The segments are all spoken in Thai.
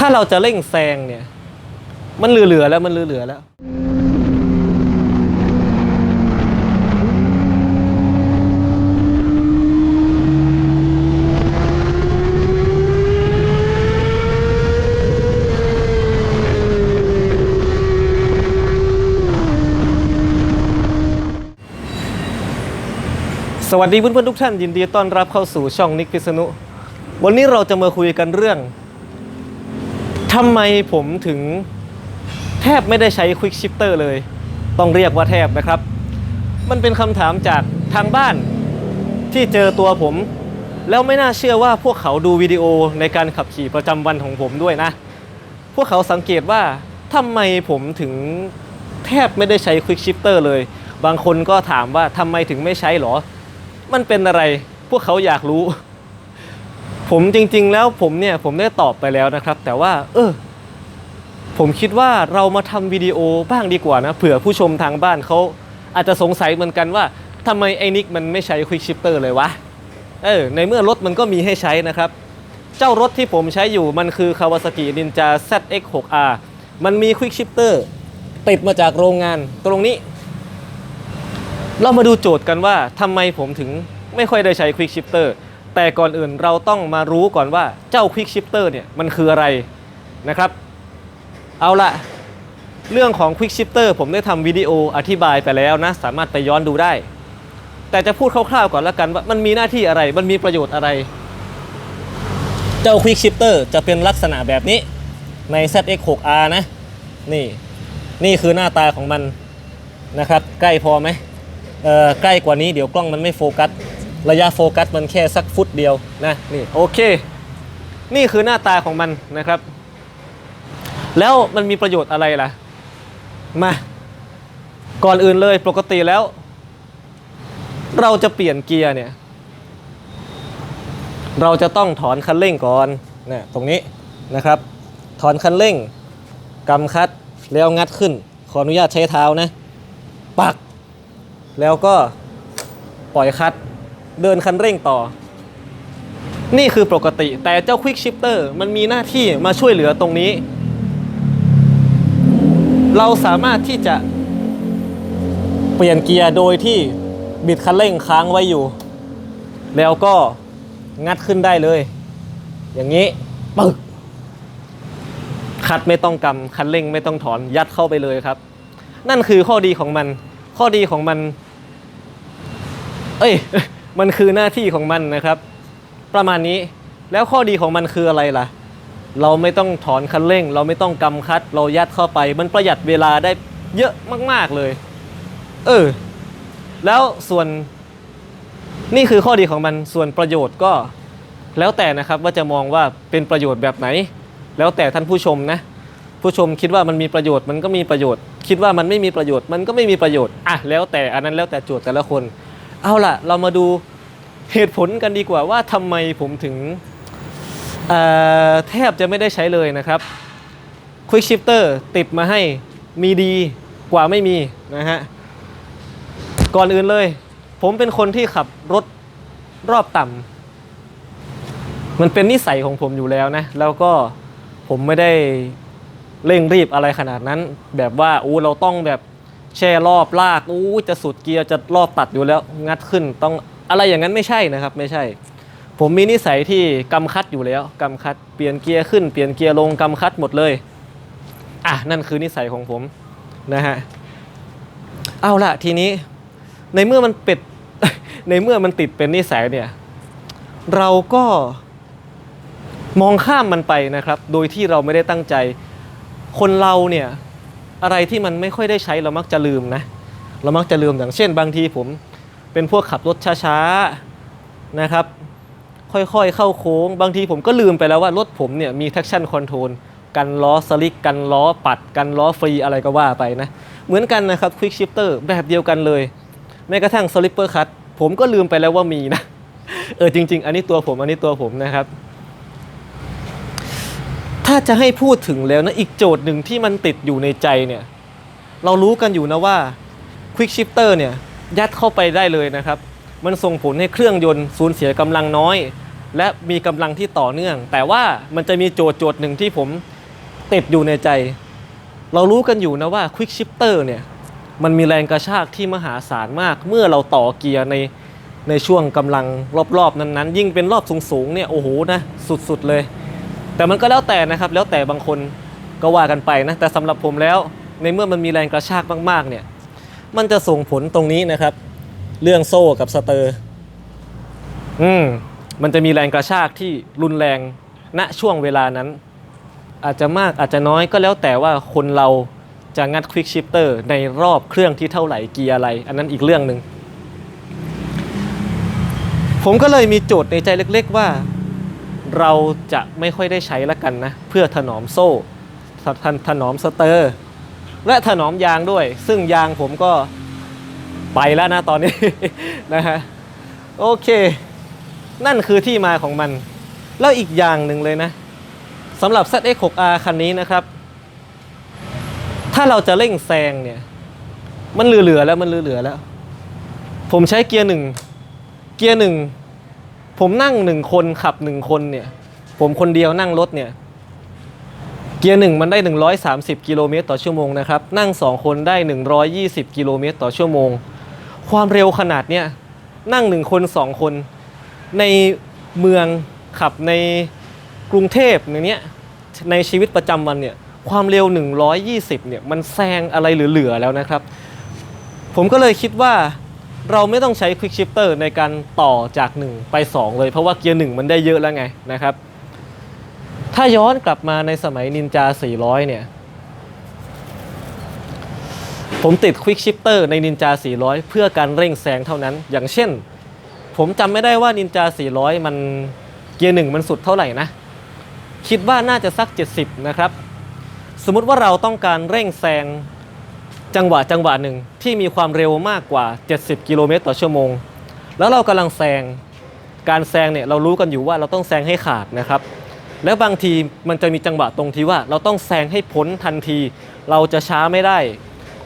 ถ้าเราจะเร่งแซงเนี่ย มันเหลือๆแล้วมันเหลือๆแล้วสวัสดีเพื่อนๆทุกท่านยินดีต้อนรับเข้าสู่ช่องนิกพิษณุ วันนี้เราจะมาคุยกันเรื่อง ทำไมผมถึงแทบไม่ได้ใช้ Quick Shifter เลย ต้องเรียกว่าแทบนะครับ มันเป็นคำถามจากทางบ้านที่เจอตัวผม แล้วไม่น่าเชื่อว่าพวกเขาดูวิดีโอในการขับขี่ประจำวันของผมด้วยนะ พวกเขาสังเกตว่าทำไมผมถึงแทบไม่ได้ใช้ Quick Shifter เลย บางคนก็ถามว่าทำไมถึงไม่ใช้หรอ มันเป็นอะไร พวกเขาอยากรู้ ผมจริง ๆ แล้วผมเนี่ยผมได้ตอบไปแล้วนะครับ แต่ว่า เออผมคิดว่าเรามาทำวิดีโอบ้างดีกว่านะเผื่อผู้ชมทางบ้านเขาอาจจะสงสัยเหมือนกันว่าทำไมไอ้นิกมันไม่ใช้ Quick Shifter เลยวะเออในเมื่อรถมันก็มีให้ใช้นะครับ เจ้ารถที่ผมใช้อยู่มันคือ Kawasaki Ninja ZX6R มันมี Quick Shifter ติดมาจากโรงงานตรงนี้ เรามาดูโจทย์กันว่าทำไมผมถึงไม่ค่อยได้ใช้ Quick Shifter แต่ก่อนอื่นเราต้องมารู้ก่อนว่าเจ้า Quick Shifter เนี่ยมันคืออะไรนะครับ เอาละเรื่องของ Quick Shifter ผมได้ทำวิดีโออธิบายไปแล้วนะ สามารถไปย้อนดูได้ แต่จะพูดคร่าวๆก่อนละกันว่ามันมีหน้าที่อะไร มันมีประโยชน์อะไร เจ้า Quick Shifter จะเป็นลักษณะแบบนี้ใน ZX6R นะ นี่ นี่คือหน้าตาของมันนะครับ ใกล้พอไหมเออใกล้กว่านี้เดี๋ยวกล้องมันไม่โฟกัส ระยะโฟกัสมันแค่สักฟุตเดียวนะนี่โอเค นี่คือหน้าตาของมันนะครับ แล้วมันมีประโยชน์อะไรล่ะ มา ก่อนอื่นเลยปกติแล้ว เราจะเปลี่ยนเกียร์เนี่ย เราจะต้องถอนคันเร่งก่อนนะตรงนี้นะครับ ถอนคันเร่งกำคัดแล้วงัดขึ้น ขออนุญาตใช้เท้านะ ปัก แล้วก็ปล่อยคัด เดินคันเร่งต่อ นี่คือปกติแต่เจ้า Quick Shifter มันมีหน้าที่มาช่วยเหลือตรงนี้ เราสามารถที่จะเปลี่ยนเกียร์โดยที่บิดคันเร่งค้างไว้อยู่ แล้วก็งัดขึ้นได้เลย อย่างนี้ปึ๊กคัดไม่ต้องกำคันเร่งไม่ต้องถอนยัดเข้าไปเลยครับ นั่นคือข้อดีของมัน ข้อดีของมัน เอ้ย มันคือหน้าที่ของมันนะครับ ประมาณนี้แล้วข้อดีของมันคืออะไรล่ะ เราไม่ต้องถอนคันเร่ง เราไม่ต้องกำคัด เรายัดเข้าไป มันประหยัดเวลาได้เยอะมาก ๆเลย เออ แล้วส่วนนี่คือข้อดีของมันส่วนประโยชน์ก็แล้วแต่นะครับว่าจะมองว่าเป็นประโยชน์แบบไหน แล้วแต่ท่านผู้ชมนะ ผู้ชมคิดว่ามันมีประโยชน์มันก็มีประโยชน์ คิดว่ามันไม่มีประโยชน์มันก็ไม่มีประโยชน์อะแล้วแต่อันนั้นแล้วแต่โจทย์แต่ละคน เอาล่ะ เรามาดูเหตุผลกันดีกว่าว่าทำไมผมถึงแทบจะไม่ได้ใช้เลยนะครับ Quick Shifter ติดมาให้มีดีกว่าไม่มีนะฮะ ก่อนอื่นเลย ผมเป็นคนที่ขับรถรอบต่ำมันเป็นนิสัยของผมอยู่แล้วนะ แล้วก็ผมไม่ได้เร่งรีบอะไรขนาดนั้น แบบว่าอู้เราต้องแบบ แช่รอบลากอู้จะสุดเกียร์จะรอบตัดอยู่แล้วงัดขึ้นต้องอะไรอย่างนั้นไม่ใช่นะครับ ไม่ใช่ ผมมีนิสัยที่กำคัดอยู่แล้วกำคัดเปลี่ยนเกียร์ขึ้นเปลี่ยนเกียร์ลงกำคัดหมดเลยอะนั่นคือนิสัยของผมนะฮะเอาละทีนี้ในเมื่อมันเป็ดในเมื่อมันติดเป็นนิสัยเนี่ยเราก็มองข้ามมันไปนะครับ โดยที่เราไม่ได้ตั้งใจ คนเราเนี่ย อะไรที่มันไม่ค่อยได้ใช้เรามักจะลืมนะ เรามักจะลืมอย่างเช่น บางทีผมเป็นพวกขับรถช้าๆนะครับ ค่อยๆเข้าโค้ง บางทีผมก็ลืมไปแล้วว่ารถผมเนี่ยมี traction control กันล้อสลิกกันล้อปัด กันล้อฟรีอะไรก็ว่าไปนะ เหมือนกันนะครับ quick shifter แบบเดียวกันเลย แม้กระทั่ง slipper cut ผมก็ลืมไปแล้วว่ามีนะ เออจริง ๆ อันนี้ตัวผมอันนี้ตัวผมนะครับ ถ้าจะให้พูดถึงแล้วนะอีกโจทย์หนึ่งที่มันติดอยู่ในใจเนี่ย เรารู้กันอยู่นะว่า Quick Shifter เนี่ย ยัดเข้าไปได้เลยนะครับ มันส่งผลให้เครื่องยนต์สูญเสียกำลังน้อย และมีกำลังที่ต่อเนื่อง แต่ว่ามันจะมีโจทย์โจทย์หนึ่งที่ผมติดอยู่ในใจ เรารู้กันอยู่นะว่า Quick Shifter เนี่ยมันมีแรงกระชากที่มหาศาลมาก เมื่อเราต่อเกียร์ในในช่วงกำลังรอบๆ นั้นๆ ยิ่งเป็นรอบสูงๆเนี่ยโอ้โหนะสุดๆเลย แต่มันก็แล้วแต่นะครับ แล้วแต่บางคนก็ว่ากันไปนะ แต่สำหรับผมแล้วในเมื่อมันมีแรงกระชากมากๆเนี่ย มันจะส่งผลตรงนี้นะครับ เรื่องโซ่กับสเตอร์ อืม มันจะมีแรงกระชากที่รุนแรงณช่วงเวลานั้น อาจจะมากอาจจะน้อยก็แล้วแต่ว่าคนเราจะงัดควิกชิปเตอร์ในรอบเครื่องที่เท่าไหร่เกียร์อะไร อันนั้นอีกเรื่องหนึ่งผมก็เลยมีโจทย์ในใจเล็ก ๆ ว่า เราจะไม่ค่อยได้ใช้ละกันนะ เพื่อถนอมโซ่ถนถนอมสเตอร์ และถนอมยางด้วย ซึ่งยางผมก็ไปแล้วนะตอนนี้นะฮะโอเค นั่นคือที่มาของมัน แล้วอีกอย่างหนึ่งเลยนะสำหรับ ZX6R คันนี้นะครับ ถ้าเราจะเร่งแซงเนี่ย มันเหลือๆแล้วมันเหลือๆแล้ว ผมใช้เกียร์หนึ่งเกียร์หนึ่ง ผมนั่งหนึ่งคนขับหนึ่งคนเนี่ย ผมคนเดียวนั่งรถเนี่ย เกียร์หนึ่งมันได้ 130 กิโลเมตรต่อชั่วโมงนะครับ นั่ง 2 คนได้ 120 กิโลเมตรต่อชั่วโมง ความเร็วขนาดเนี้ยนั่งหนึ่งคน 2 คน ในเมืองขับในกรุงเทพอย่างเนี้ยในชีวิตประจำวันเนี่ยความเร็ว 120เนี่ยมันแซงอะไรเหลือๆแล้วนะครับ ผมก็เลยคิดว่า เราไม่ต้องใช้ Quick Shifter ในการต่อจาก 1 ไป 2 เลย เพราะว่าเกียร์ 1 มันได้เยอะแล้วไงนะครับ ถ้าย้อนกลับมาในสมัยนินจา 400 เนี่ย ผมติด Quick Shifter ในนินจา 400 เพื่อการเร่งแซงเท่านั้น อย่างเช่น ผมจำไม่ได้ว่านินจา 400 มันเกียร์ 1 มันสุดเท่าไหร่นะ คิดว่าน่าจะสัก 70 นะครับ สมมติว่าเราต้องการเร่งแซง จังหวะจังหวะหนึ่งที่มีความเร็วมากกว่า 70 กิโลเมตรต่อชั่วโมง แล้วเรากำลังแซง การแซงเนี่ยเรารู้กันอยู่ว่าเราต้องแซงให้ขาดนะครับ แล้วบางทีมันจะมีจังหวะตรงที่ว่าเราต้องแซงให้พ้นทันที เราจะช้าไม่ได้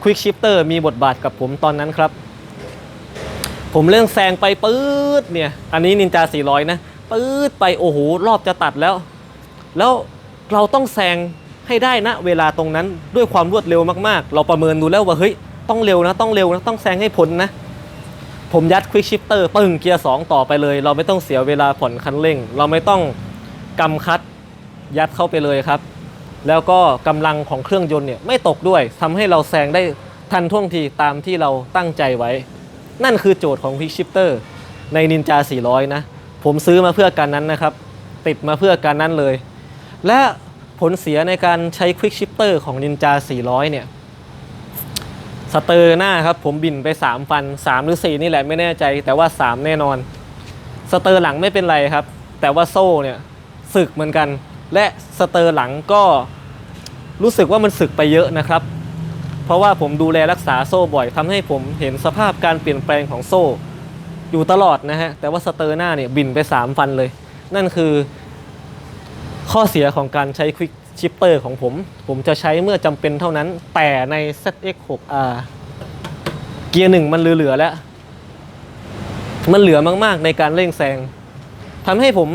Quick Shifter มีบทบาทกับผมตอนนั้นครับ ผมเรื่องแซงไปปื๊ดเนี่ย อันนี้นินจา400 นะปื๊ดไปโอ้โหรอบจะตัดแล้ว แล้วเราต้องแซง ให้ได้นะเวลาตรงนั้นด้วยความรวดเร็วมากๆ เราประเมินดูแล้วว่าเฮ้ยต้องเร็วนะต้องเร็วนะต้องแซงให้พ้นนะ ผมยัด Quick Shifter ปึ้งเกียร์ 2 ต่อไปเลย เราไม่ต้องเสียเวลาผ่อนคันเร่ง เราไม่ต้องกำคัดยัดเข้าไปเลยครับ แล้วก็กำลังของเครื่องยนต์เนี่ยไม่ตกด้วยทำให้เราแซงได้ทันท่วงทีตามที่เราตั้งใจไว้ นั่นคือโจทย์ของ Quick Shifter ใน Ninja 400 นะ ผมซื้อมาเพื่อการนั้นนะครับ ติดมาเพื่อการนั้นเลย และ ผลเสียในการใช้ Quick Shifter ของ Ninja 400 เนี่ย สเตอร์หน้าครับ ผมบินไป 3 ฟัน 3 หรือ 4 นี่แหละไม่แน่ใจ แต่ว่า 3 แน่นอน สเตอร์หลังไม่เป็นไรครับ แต่ว่าโซ่เนี่ยสึกเหมือนกัน และสเตอร์หลังก็รู้สึกว่ามันสึกไปเยอะนะครับ เพราะว่าผมดูแลรักษาโซ่บ่อยทำให้ผมเห็นสภาพการเปลี่ยนแปลงของโซ่ อยู่ตลอดนะฮะแต่ว่าสเตอร์หน้าเนี่ยบินไป 3 ฟันเลย นั่นคือ ข้อเสียของการใช้ Quick Shifter ของผม ผมจะใช้เมื่อจำเป็นเท่านั้น แต่ใน ZX6R เกียร์หนึ่งมันเหลือๆแล้ว มันเหลือมากๆในการเร่งแซงทำให้ผม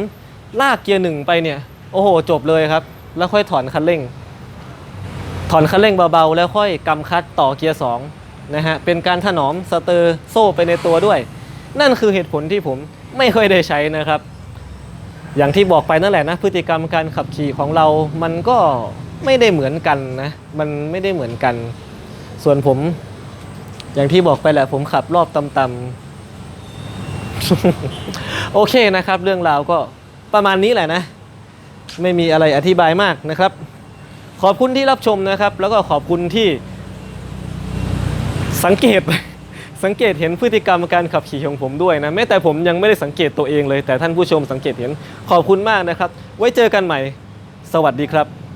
ลากเกียร์หนึ่งไปเนี่ย โอ้โห จบเลยครับ แล้วค่อยถอนคันเร่ง ถอนคันเร่งเบาๆ แล้วค่อยกำคัดต่อเกียร์2นะฮะ เป็นการถนอมสเตอร์โซ่ไปในตัวด้วย นั่นคือเหตุผลที่ผมไม่ค่อยได้ใช้นะครับ อย่างที่บอกไปนั่นแหละนะพฤติกรรมการขับขี่ของเรา มันก็ไม่ได้เหมือนกันนะ มันไม่ได้เหมือนกัน ส่วนผม อย่างที่บอกไปแหละ ผมขับรอบต่ำๆ โอเคนะครับ เรื่องราวก็ประมาณนี้แหละนะ ไม่มีอะไรอธิบายมากนะครับ ขอบคุณที่รับชมนะครับ แล้วก็ขอบคุณที่สังเกต สังเกตเห็นพฤติกรรมการขับขี่ของผมด้วยนะแม้แต่ผมยังไม่ได้สังเกตตัวเองเลย แต่ท่านผู้ชมสังเกตเห็นขอบคุณมากนะครับ ไว้เจอกันใหม่ สวัสดีครับ